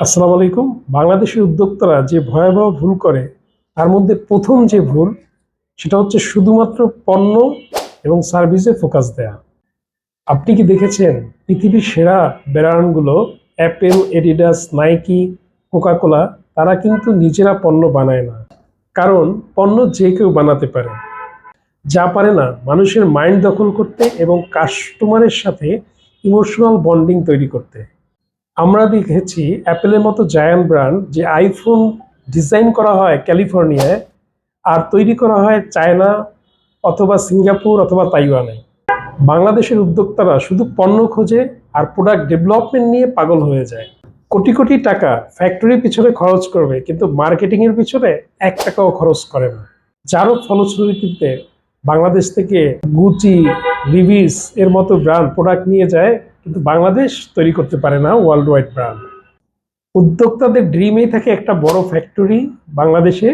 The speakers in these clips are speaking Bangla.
আসসালামু আলাইকুম। বাংলাদেশের উদ্যোক্তারা যে ভয়াবহ ভুল করে, তার মধ্যে প্রথম যে ভুল, সেটা হচ্ছে শুধুমাত্র পণ্য এবং সার্ভিসে ফোকাস দেয়া। আপনি কি দেখেছেন পৃথিবীর সেরা ব্র্যান্ডগুলো, Apple Adidas Nike, Coca Cola, তারা কিন্তু নিজেরা পণ্য বানায় না। কারণ পণ্য যে কেউ বানাতে পারে। যা পারে না, মানুষের মাইন্ড দখল করতে এবং কাস্টমারের সাথে ইমোশনাল বন্ডিং তৈরি করতে। আমরা দেখেছি অ্যাপেলের মতো জায়ান্ট ব্র্যান্ড যে আইফোন ডিজাইন করা হয় ক্যালিফোর্নিয়ায় আর তৈরি করা হয় চায়না অথবা সিঙ্গাপুর অথবা তাইওয়ানে। বাংলাদেশের উদ্যোক্তারা শুধু পণ্য খোঁজে আর প্রোডাক্ট ডেভেলপমেন্ট নিয়ে পাগল হয়ে যায়। কোটি কোটি টাকা ফ্যাক্টরির পিছনে খরচ করবে, কিন্তু মার্কেটিংয়ের পিছনে এক টাকাও খরচ করে না। যারও ফলশ্রুতিতে বাংলাদেশ থেকে গুচি লিভিস এর মতো ব্র্যান্ড প্রোডাক্ট নিয়ে যায়, কিন্তু বাংলাদেশ তৈরি করতে পারে না ওয়ার্ল্ড ওয়াইড ব্র্যান্ড উদ্যোক্তাদের ড্রিমেই থাকে একটা বড় ফ্যাক্টরি বাংলাদেশে,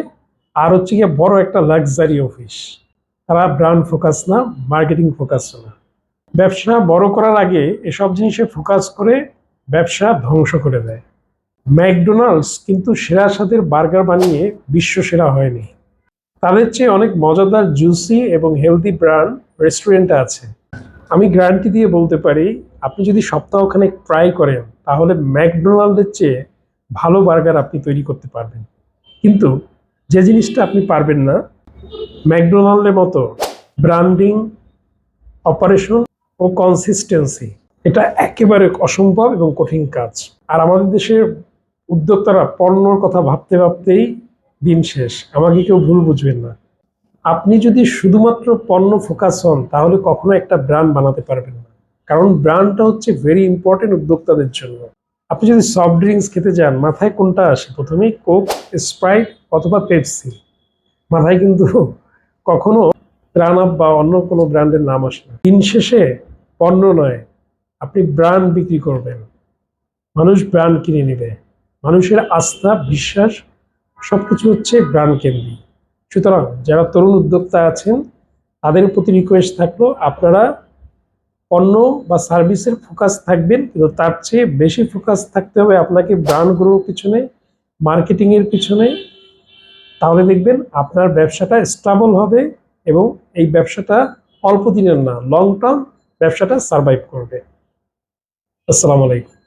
আর হচ্ছে গিয়ে বড় একটা লাক্সারি অফিস তারা ব্র্যান্ড ফোকাস না মার্কেটিং ফোকাস না। ব্যবসা বড় করার আগে এসব জিনিসে ফোকাস করে ব্যবসা ধ্বংস করে দেয়। ম্যাকডোনাল্ডস কিন্তু সেরা স্বাদের বার্গার বানিয়ে বিশ্ব সেরা হয়নি। তাদের চেয়ে অনেক মজাদার জুসি এবং হেলদি ব্র্যান্ড রেস্টুরেন্ট আছে। আমি গ্যারান্টি দিয়ে বলতে পারি, আপনি যদি সপ্তাহখানেক ট্রাই করেন, তাহলে ম্যাকডোনাল্ডের চেয়ে ভালো বার্গার আপনি তৈরি করতে পারবেন। কিন্তু যে জিনিসটা আপনি পারবেন না, ম্যাকডোনাল্ডের মতো ব্র্যান্ডিং অপারেশন ও কনসিস্টেন্সি এটা একেবারে অসম্ভব এবং কঠিন কাজ। আর আমাদের দেশের উদ্যোক্তারা পণ্যর কথা ভাবতে ভাবতেই দিন শেষ। আমাকে কেউ ভুল বুঝবেন না। আপনি যদি শুধুমাত্র পণ্য ফোকাস হন, তাহলে কখনো একটা ব্র্যান্ড বানাতে পারবেন না। কারণ ব্র্যান্ডটা হচ্ছে ভেরি ইম্পর্টেন্ট উদ্যোক্তাদের জন্য। আপনি যদি সফট ড্রিঙ্কস খেতে যান, মাথায় কোনটা আসে? প্রথমেই কোক স্প্রাইট অথবা পেপসি মাথায় কিন্তু কখনো রান আপ বা অন্য কোনো ব্র্যান্ডের নাম আসে না। দিন শেষে পণ্য নয়, আপনি ব্র্যান্ড বিক্রি করবেন। মানুষ ব্র্যান্ড কিনে নেবে। মানুষের আস্থা, বিশ্বাস সবকিছু হচ্ছে ব্র্যান্ড কেন্দ্রিক। সুতরাং যারা তরুণ উদ্যোক্তা আছেন, তাদের প্রতি রিকোয়েস্ট থাকল আপনারা পণ্য বা সার্ভিসের ফোকাস থাকবেন, কিন্তু তার চেয়ে বেশি ফোকাস থাকতে হবে আপনাকে ব্র্যান্ড গ্রোর পিছনে মার্কেটিংয়ের পিছনে। তাহলে দেখবেন আপনার ব্যবসাটা স্টেবল হবে এবং এই ব্যবসাটা অল্প দিনের না লং টার্ম ব্যবসাটা সার্ভাইভ করবে। আসসালামু আলাইকুম।